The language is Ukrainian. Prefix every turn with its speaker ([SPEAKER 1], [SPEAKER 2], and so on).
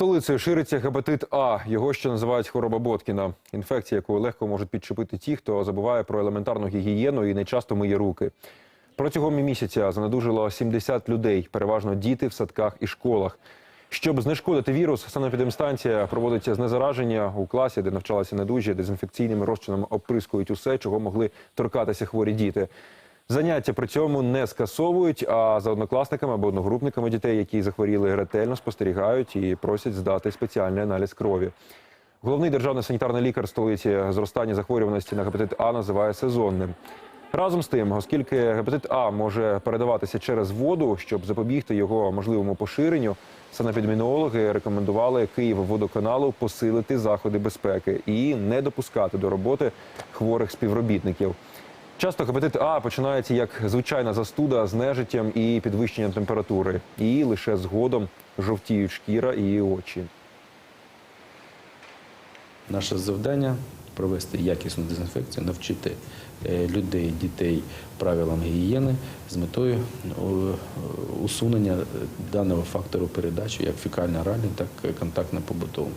[SPEAKER 1] Столицею шириться гепатит А. Його ще називають хвороба Боткіна. Інфекція, яку легко можуть підчепити ті, хто забуває про елементарну гігієну і не часто миє руки. Протягом місяця занедужило 70 людей, переважно діти в садках і школах. Щоб знешкодити вірус, санепідемстанція проводить знезараження у класі, де навчалися недужі, дезінфекційними розчинами оприскують усе, чого могли торкатися хворі діти. Заняття при цьому не скасовують, а за однокласниками або одногрупниками дітей, які захворіли, ретельно спостерігають і просять здати спеціальний аналіз крові. Головний державний санітарний лікар столиці зростання захворюваності на гепатит А називає сезонним. Разом з тим, оскільки гепатит А може передаватися через воду, щоб запобігти його можливому поширенню, санепідемінологи рекомендували Київводоканалу посилити заходи безпеки і не допускати до роботи хворих співробітників. Часто гепатит А починається як звичайна застуда з нежиттям і підвищенням температури, і лише згодом жовтіють шкіра і очі.
[SPEAKER 2] Наше завдання провести якісну дезінфекцію, навчити е, людей, дітей правилам гігієни з метою усунення даного фактору передачі як фекально-оральний, так і контактно-побутовий.